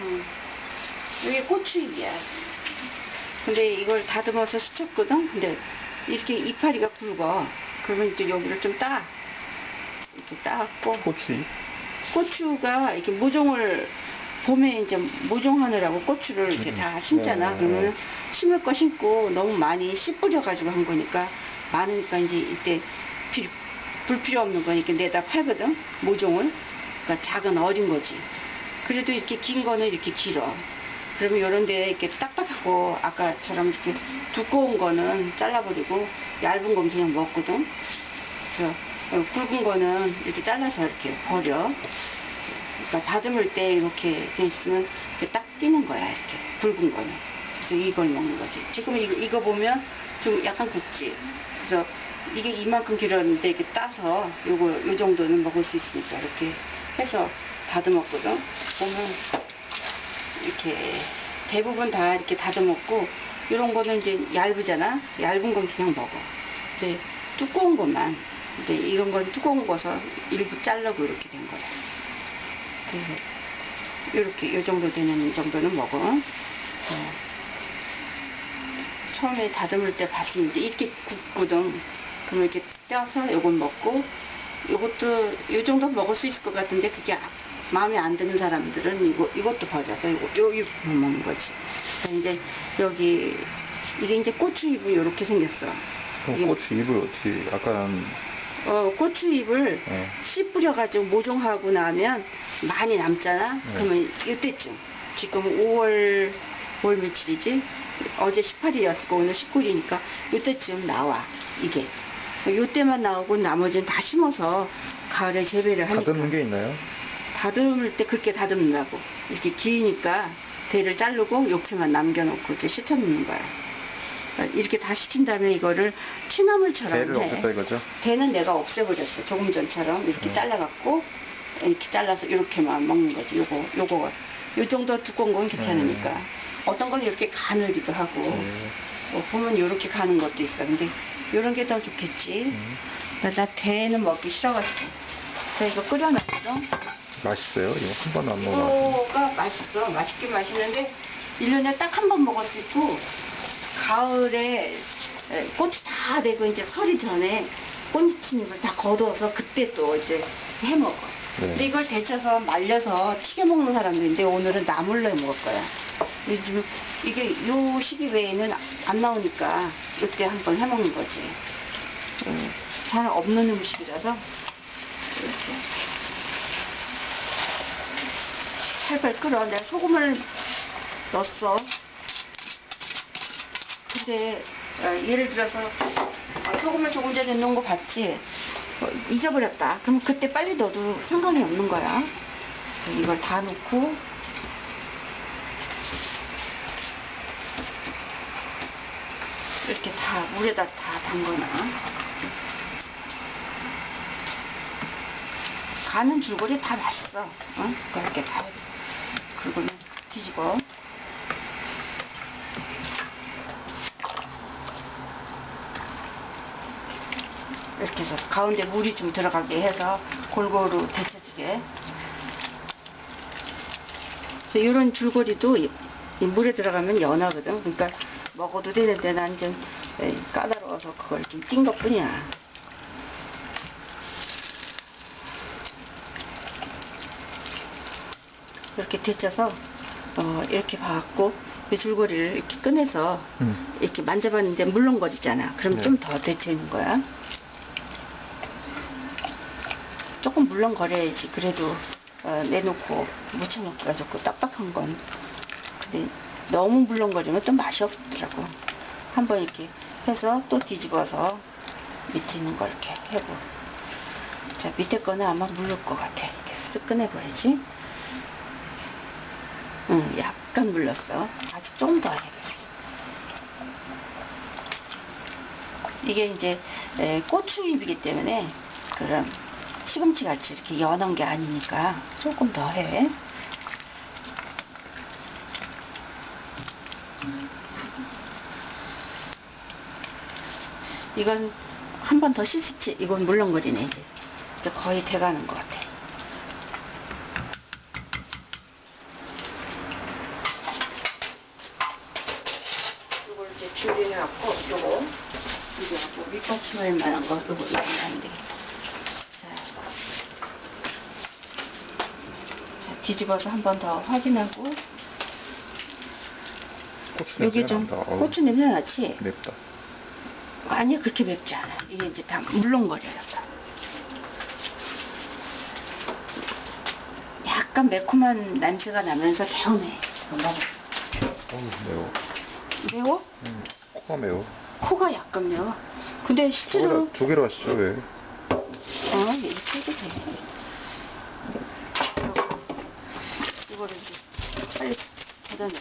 음. 이게 고추잎이야. 근데 이걸 다듬어서 스쳤거든? 근데 이렇게 이파리가 굵어. 그러면 이제 여기를 좀 따. 이렇게 따갖고. 고추잎. 고추가 이렇게 모종을 봄에 이제 모종하느라고 고추를 이렇게 음. 다 심잖아. 네. 그러면 심을 거 심고 너무 많이 씨 뿌려가지고 한 거니까 많으니까 이제 이때 필, 불필요 없는 거 이렇게 내다 팔거든. 모종을. 그러니까 작은 어린 거지. 그래도 이렇게 긴 거는 이렇게 길어. 그러면 요런 데 이렇게 딱딱하고 아까처럼 이렇게 두꺼운 거는 잘라버리고 얇은 건 그냥 먹거든. 그래서 어, 굵은 거는 이렇게 잘라서 이렇게 버려. 그러니까 다듬을 때 이렇게 돼 있으면 이렇게 딱 끼는 거야 이렇게 굵은 거는. 그래서 이걸 먹는 거지. 지금 이거, 이거 보면 좀 약간 굵지. 그래서 이게 이만큼 길었는데 이렇게 따서 요거 요 정도는 먹을 수 있으니까 이렇게 해서 다듬었거든. 보면 이렇게 대부분 다 이렇게 다듬었고 이런 거는 이제 얇으잖아. 얇은 건 그냥 먹어. 근데 두꺼운 것만 근데 이런 건 두꺼운 거서 일부 자르고 이렇게 된 거야. 그래서 이렇게 요 정도 되는 정도는 먹어. 어. 처음에 다듬을 때 봤는데 이렇게 굵거든. 그럼 이렇게 떼서 요건 먹고 요것도 요 정도 먹을 수 있을 것 같은데 그게 아- 마음에 안 드는 사람들은 이거 이것도 버려서 요잎 먹는 거지. 자 이제 여기 이게 이제 고추잎이 이렇게 생겼어. 그럼 이게 고추 잎을 어떻게, 아까는, 어, 고추 잎을 예. 씨 뿌려가지고 모종하고 나면 많이 남잖아? 네. 그러면 이때쯤. 지금 5월, 5월 며칠이지? 어제 18일이었고 오늘 19일이니까 이때쯤 나와, 이게. 이때만 나오고 나머지는 다 심어서 가을에 재배를 하니까. 다듬는 게 있나요? 다듬을 때 그렇게 다듬는다고. 이렇게 기니까 대를 자르고 이렇게만 남겨놓고 이렇게 씻어놓는 거야. 이렇게 다 시킨 다음에 이거를 취나물처럼 대를 해. 없앴다 이거죠? 배는 내가 없애버렸어. 조금 전처럼 이렇게 음. 잘라갖고 이렇게 잘라서 이렇게만 먹는 거지. 요거 요거 요 정도 두꺼운 건 괜찮으니까. 음. 어떤 건 이렇게 가늘기도 하고 예. 뭐 보면 이렇게 가는 것도 있어. 근데 요런 게 더 좋겠지. 음. 나, 나 대는 먹기 싫어가지고. 그래서 이거 끓여놨어. 맛있어요? 이거 한 번도 안 먹어봤는데. 이거가 맛있어. 맛있긴 맛있는데 1년에 딱 한 번 먹을 수 있고 가을에 에, 꽃이 다 되고 이제 설이 전에 꽃잎을 다 걷어서 그때 또 이제 해 먹어. 네. 근데 이걸 데쳐서 말려서 튀겨 먹는 사람들인데 오늘은 나물로 해 먹을 거야. 요즘 이게 요 시기 외에는 안 나오니까 이때 한번 해 먹는 거지. 음, 잘 없는 음식이라서 이렇게 팔팔 끓어. 내가 소금을 넣었어. 근데 어, 예를 들어서 어, 소금을 조금 전에 넣은 거 봤지? 어, 잊어버렸다. 그럼 그때 빨리 넣어도 상관이 없는 거야. 이걸 다 넣고 이렇게 다 물에다 다 담거나 가는 줄거리 다 맛있어. 어? 그렇게 다 그리고 뒤집어. 이렇게 해서 가운데 물이 좀 들어가게 해서 골고루 데쳐지게. 그래서 이런 줄거리도 이- 이 물에 들어가면 연하거든. 그러니까 먹어도 되는데 난 좀 까다로워서 그걸 좀 띈 것 뿐이야. 이렇게 데쳐서 어, 이렇게 봐갖고 이 줄거리를 이렇게 꺼내서 음. 이렇게 만져봤는데 물렁거리잖아. 그럼 네. 좀더 데치는 거야. 조금 물렁거려야지. 그래도 어, 내놓고 무쳐먹기가 좋고 딱딱한 건. 근데 너무 물렁거리면 또 맛이 없더라고. 한번 이렇게 해서 또 뒤집어서 밑에 있는 걸 이렇게 해고. 자 밑에 거는 아마 물을 것 같아. 이렇게 쓱 꺼내버리지. 응, 약간 물렀어. 아직 좀 더 해야겠어. 이게 이제 에, 고추잎이기 때문에 그럼 시금치 같이 이렇게 연한 게 아니니까 조금 더 해. 이건 한 번더 씻지. 이건 물렁거리네. 이제 거의 돼가는 것 같아. 해갖고 요거 이게 갖고 밑받침할 만한 거 요거 넣으면 안 되겠다. 자, 자 뒤집어서 한 번 더 확인하고 여기 좀 고추 냄새 나지? 맵다. 아니 그렇게 맵지 않아. 이게 이제 다 물렁거려요. 다. 약간 매콤한 냄새가 나면서 개운해. 이거 먹어. 어우, 매워. 매워? 음, 코가 매워. 코가 약간 매워. 근데 실제로 저기다 조개로 하시죠, 왜? 어 이렇게 해도 돼. 이거를 이제 빨리 걷어내.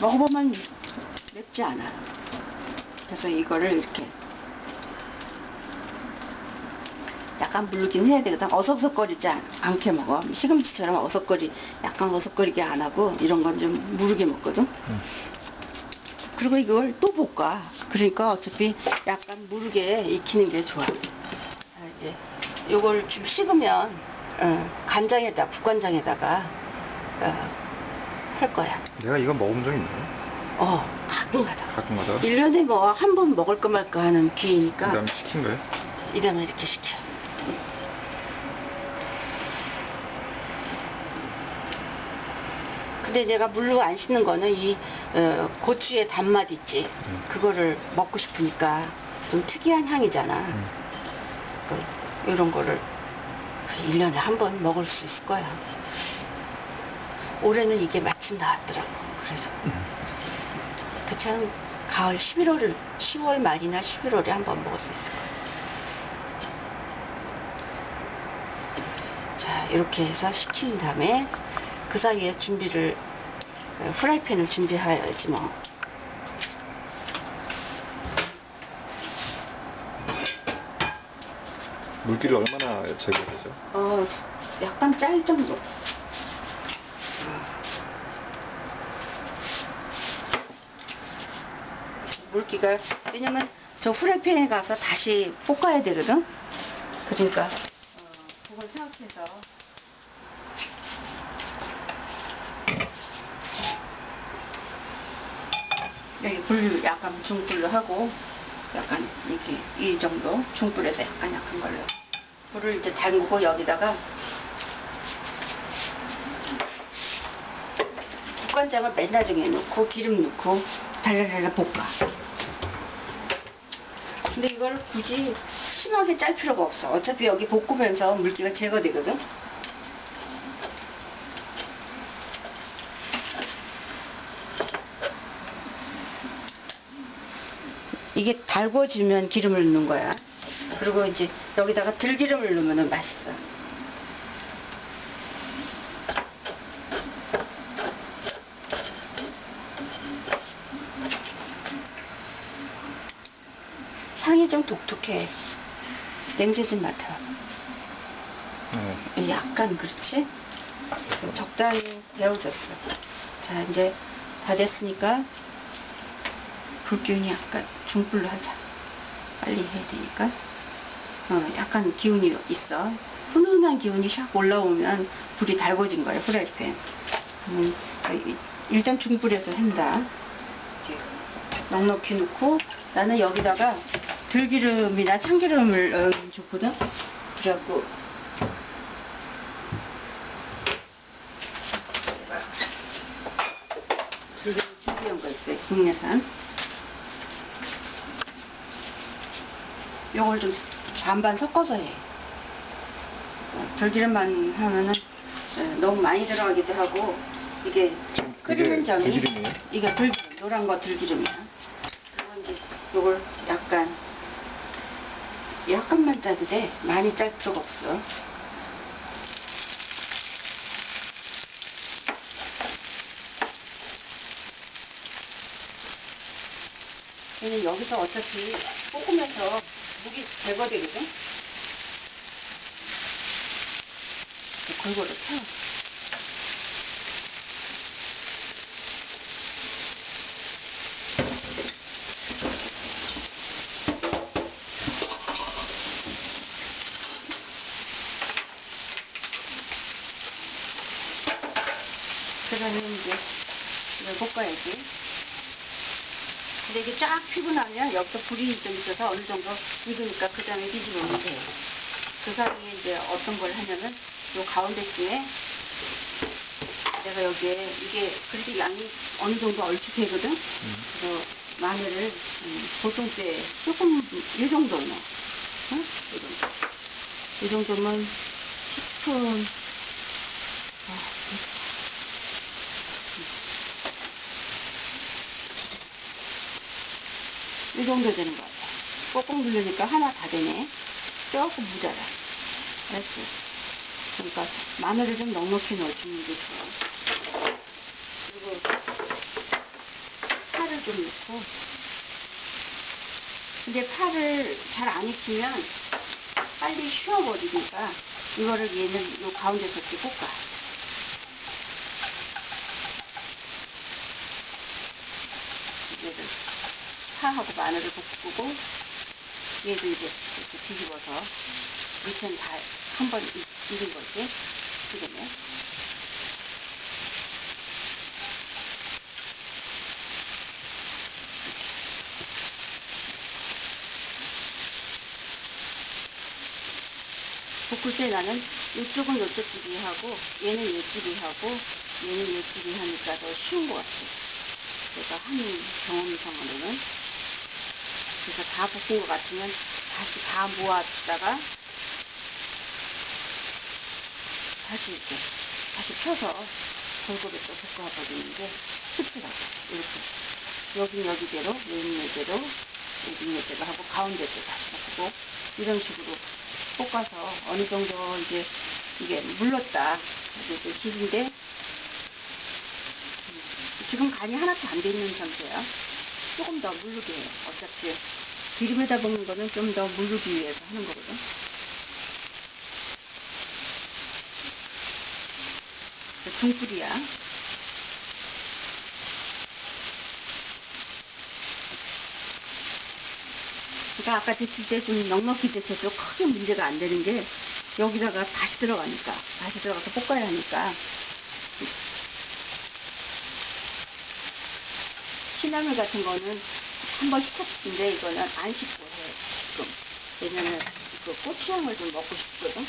먹어보면 맵지 않아. 그래서 이거를 이렇게 약간 물르긴 해야 되거든. 어석어석거리지 않- 않게 먹어. 시금치처럼 어석거리, 약간 어석거리게 안 하고 이런 건 좀 무르게 먹거든. 음. 그리고 이걸 또 볶아. 그러니까 어차피 약간 무르게 익히는 게 좋아. 자, 이제 요걸 좀 식으면 어, 간장에다 국간장에다가 어, 할 거야. 내가 이거 먹은 적 있나요? 어, 가끔 가다. 가끔 가다. 1년에 뭐 한 번 먹을까 말까 하는 기회니까 그 다음에 시킨 거예요? 이러면 이렇게 시켜. 근데 내가 물로 안 씻는 거는 이 어, 고추의 단맛 있지. 음. 그거를 먹고 싶으니까 좀 특이한 향이잖아. 음. 그, 이런 거를 1년에 한 번 먹을 수 있을 거야. 올해는 이게 마침 나왔더라고. 그래서 음. 그참 가을 11월 10월 말이나 11월에 한 번 먹을 수 있을 거야. 자, 이렇게 해서 식힌 다음에 그 사이에 준비를 어, 프라이팬을 준비해야지 뭐. 물기를 얼마나 제거되죠? 어, 약간 짤 정도. 물기가 왜냐면 저 후라이팬에 가서 다시 볶아야 되거든. 그러니까 어, 그걸 생각해서 여기 불 약간 중불로 하고 약간 이렇게 이 정도 중불에서 약간 약한 걸로 불을 이제 담그고 여기다가 국간장을 맨 나중에 넣고 기름 넣고 달달달달 볶아. 근데 이걸 굳이 심하게 짤 필요가 없어. 어차피 여기 볶으면서 물기가 제거되거든. 이게 달궈지면 기름을 넣는 거야. 그리고 이제 여기다가 들기름을 넣으면 맛있어. 향이 좀 독특해. 냄새 좀 맡아. 네. 약간 그렇지? 적당히 데워졌어. 자, 이제 다 됐으니까 불 기운이 약간 중불로 하자. 빨리 해야 되니까. 어, 약간 기운이 있어. 훈훈한 기운이 샥 올라오면 불이 달궈진 거예요, 프라이팬. 음, 일단 중불에서 한다. 넉넉히 넣고 나는 여기다가 들기름이나 참기름을 넣으면 좋거든. 그래갖고 들기름 준비한 거 있어요, 국내산. 요걸 좀 반반 섞어서 해. 어, 들기름만 하면은 어, 너무 많이 들어가기도 하고 이게 끓이는 점이 들기름이에요? 이게 들기름 노란 거 들기름이야. 그리고 이제 요걸 약간 약간만 짜도 돼. 많이 짤 필요가 없어. 여기서 어차피 볶으면서 무기 제거되거든? 골고루 펴. 계란을 이제 이걸 볶아야지. 근데 이게 쫙 피고 나면 여기서 불이 좀 있어서 어느 정도 익으니까 그 다음에 뒤집으면 돼. 그 사이에 이제 어떤 걸 하냐면 요 가운데쯤에 내가 여기에 이게 그래도 양이 어느 정도 얼추 되거든? 음. 그래서 마늘을 음, 보통 때 조금 이 정도 넣어. 응? 이 정도. 이 정도면 10분. 이 정도 되는 것 같아. 꼭꼭 누르니까 하나 다 되네. 조금 모자라. 알았지? 그러니까 마늘을 좀 넉넉히 넣어주는 게 좋아. 그리고 파를 좀 넣고. 근데 파를 잘 안 익히면 빨리 쉬어버리니까 이거를 얘는 요 가운데서 이렇게 볶아. 얘를 파하고 마늘을 볶고 얘도 이제 이렇게 뒤집어서 밑에는 다 한 번 익은 거지. 그러면 볶을 때 나는 이쪽은 이쪽 집이 하고 얘는 이집이 하고 얘는 이집이 하니까 더 쉬운 것 같아. 제가 한 경험상으로는 그래서 다 볶은 것 같으면 다시 다 모았다가 다시 이렇게 다시 펴서 골고루 또 볶아버리는 게 쉽더라고. 이렇게 여긴 여기대로 여긴 여기대로 여긴 여기대로 하고 가운데도 다시 볶고 이런 식으로 볶아서 어느 정도 이제 이게 물렀다. 이제 그 기인데 음, 지금 간이 하나도 안 돼 있는 상태야. 조금 더 물르게 해요. 어차피 기름에다 볶는 거는 좀 더 물르기 위해서 하는 거거든. 그 중불이야. 그러니까 아까 데칠 때 좀 넉넉히 데쳐도 크게 문제가 안 되는 게 여기다가 다시 들어가니까 다시 들어가서 볶아야 하니까 시나물 같은 거는 한 번 식혔는데 이거는 안 식고 해 지금. 왜냐면 그 고추향을 좀 먹고 싶거든.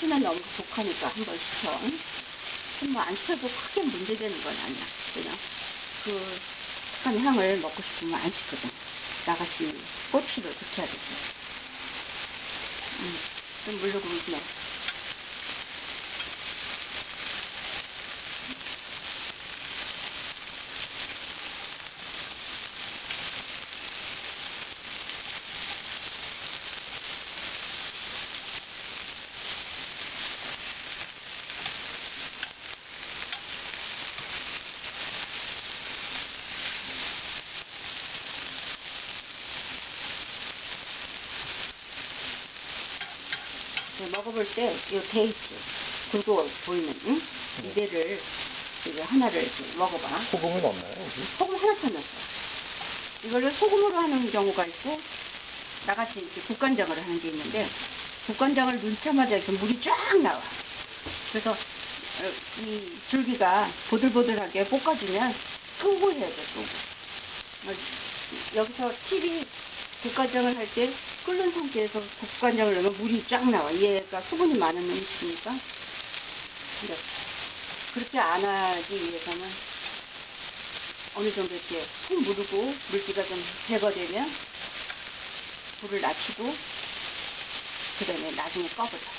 시는 너무 독하니까 한 번 식혀 뭐안 식혀도 크게 문제되는 건 아니야. 그냥 그 착한 향을 먹고 싶으면 안 식거든. 나같이 고추를 그렇게 하듯이. 음, 좀 물르고 있네 네, 먹어볼 때, 이 데이지, 굵고 보이는, 응? 네. 이대를, 이거 하나를 이렇게 먹어봐. 소금은 없나요, 여기? 소금 하나 더 넣었어. 이걸로 소금으로 하는 경우가 있고, 나같이 이렇게 국간장으로 하는 게 있는데, 국간장을 넣자마자 이렇게 물이 쫙 나와. 그래서, 어, 이 줄기가 보들보들하게 볶아주면, 소고 해야 돼, 소고. 어, 여기서 팁이 국간장을 할 때 끓는 상태에서 국간장을 넣으면 물이 쫙 나와. 얘가 수분이 많은 음식이니까. 그렇게 안 하기 위해서는 어느 정도 이렇게 푹 무르고 물기가 좀 제거되면 불을 낮추고 그 다음에 나중에 꺼보자.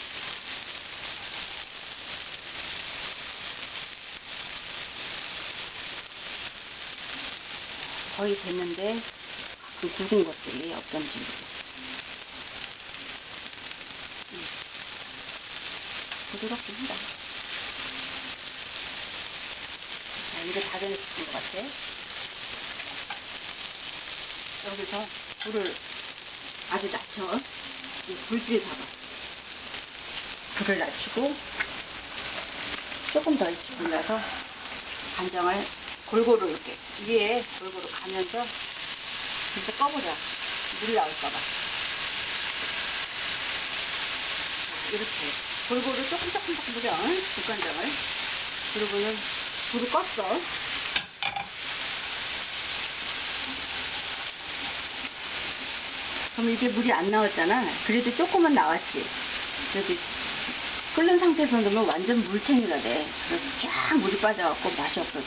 거의 됐는데 가끔 굵은 것들이 어떤지 모르겠어. 음. 부드럽긴 하다. 자, 이제 다 되는 것 같아. 여기서 불을 아주 낮춰. 이 불길 봐봐. 불을 낮추고 조금 더 익히고 나서 간장을 골고루 이렇게 위에 골고루 가면서 이제 꺼보자. 물이 나올까봐. 이렇게 골고루 조금 조금 조금 뿌려 국간장을. 그리고는 불을 껐어. 그럼 이게 물이 안 나왔잖아. 그래도 조금은 나왔지. 저기 끓는 상태에서 넣으면 완전 물탱이가 돼. 그래서 쫙 물이 빠져갖고 맛이 없어져.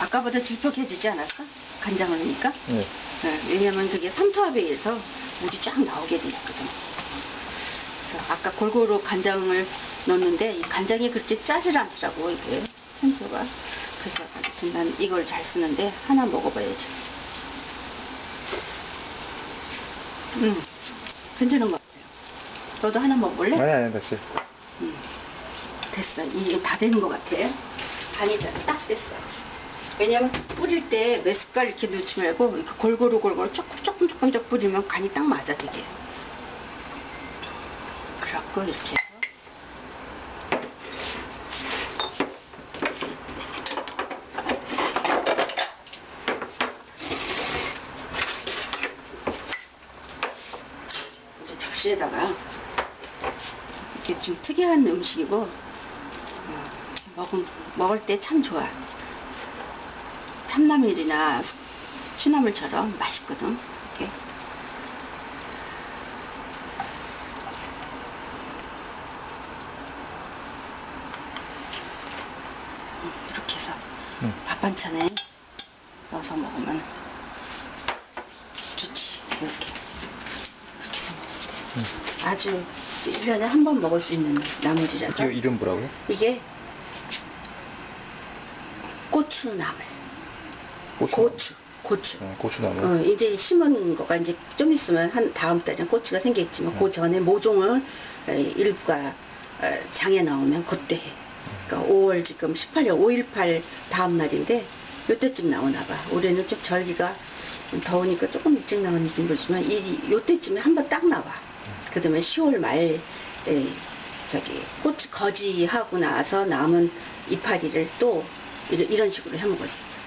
아까보다 질퍽해지지 않았어? 간장을 넣으니까? 네. 네, 왜냐면 그게 삼투압에 의해서 물이 쫙 나오게 돼 있거든. 그래서 아까 골고루 간장을 넣었는데 이 간장이 그렇게 짜질 않더라고 이게 생수가. 그래서 아무튼 난 이걸 잘 쓰는데 하나 먹어봐야지. 음, 괜찮은 것 같아요. 너도 하나 먹어볼래? 아니 아니 됐어요. 음, 됐어. 이게 다 되는 것 같아. 간이 다- 딱 됐어. 왜냐면 뿌릴 때 몇 숟갈 이렇게 넣지 말고 이렇게 골고루 골고루 조금 조금 조금 조금 뿌리면 간이 딱 맞아 되게. 그래갖고 이렇게 이제 접시에다가 이게 좀 특이한 음식이고 어, 먹은, 먹을 때 참 좋아. 참나물이나 취나물처럼 맛있거든. 이렇게. 음, 이렇게 해서 응. 밥 반찬에 넣어서 먹으면 좋지. 이렇게. 이렇게 해서 먹을 때. 응. 아주 1년에 한 번 먹을 수 있는 나물이라서 이게 이름 뭐라고요? 이게 고추나물 고추. 고추 고추. 어, 고추나무. 어, 이제 심은 거가 이제 좀 있으면 한 다음 달에 고추가 생기겠지만 그 음. 전에 모종을 에, 일부가 어, 장에 나오면 그때 해. 그러니까 5월 지금 18일 5.18 다음 날인데 요때쯤 나오나 봐. 올해는 좀 절기가 좀 더우니까 조금 일찍 나오는지 모르지만 이 요때쯤에 한 번 딱 나와. 그 다음에 10월 말 에, 저기 고추 거지하고 나서 남은 이파리를 또 이런, 이런 식으로 해 먹을 수 있어